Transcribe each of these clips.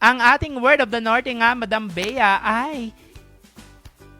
Ang ating word of the North nga, Madam Bea, ay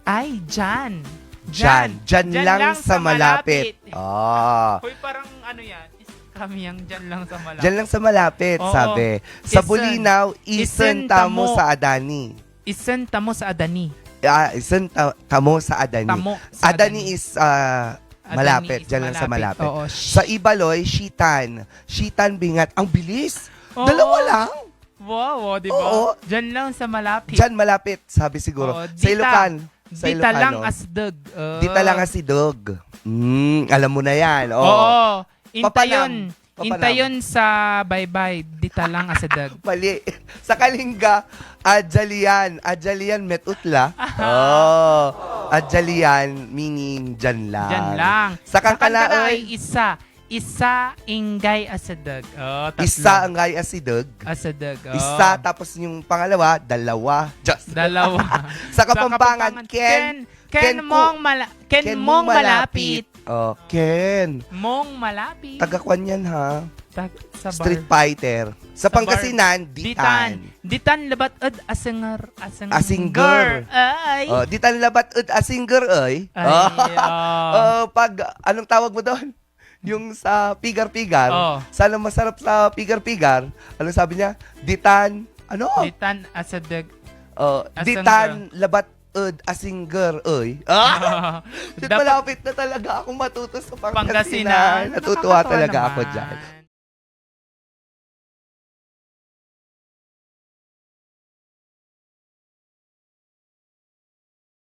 ay Jan. Jan. Jan lang sa malapit. Ah. Hoy, parang ano yan? Kami ang Jan lang sa malapit. Diyan lang sa malapit, Oo. sabi. Sa Isen. Bulinaw, isen Isen tamo tamo. sa Adani. Isen tamo sa Adani. Ah, isen ta- tamo sa Adani. Tamo sa Adani is ah, Adani malapit. is Diyan lang sa malapit. Oo. Sa Ibaloy, Shitan. Shitan Bingat. Ang bilis. Oo. Dalawa lang. Wow, oh, di ba? Oo. Diyan lang sa malapit. Diyan malapit, sabi siguro. Oo, sa dita. Ilocan. Sa Dita lang Ilocano. asdog. Uh, Dita lang as si Dog. Mm, alam mo na yan. Oo. Oo. Intayon. Intayon sa bye-bye. Dita lang asdog. Mali. Sa Kalinga, Adjalian. Adjalian metutla. Oh. Adjalian meaning dyan lang. Diyan lang. Sa Kankana, Kankana ay, ay isa. Isa ingay asdog. Oh, tatlo. isa ang gaya si Dog. Asdog. Oh. Isa, tapos yung pangalawa, dalawa. Just. Dalawa. Sa Kapampangan, Ken. Ken, Ken mong mala Ken, mong malapit. Oh, Ken. Mong malapit. Tagakwan yan ha. Tag, sa bar. Street fighter. Sa, Sa Pangasinan, Ditan. Ditan. Ditan labat ad asengar aseng Asingger. Ay. Oh, Ditan labat ut asinger oy. Ay. Oh. oh. Oh, pag anong tawag mo doon? Yung sa pigar-pigar. Oh. Sana masarap sa pigar-pigar. Ano sabi niya? Ditan, ano? Ditan asadeg. Oh, Asinger. ditan labat ud asinger oy. Ah! Dapat malapit na talaga ako matuto sa Pangasinan. Pangasinan. Natutuwa Nakakatawa talaga ako naman. dyan.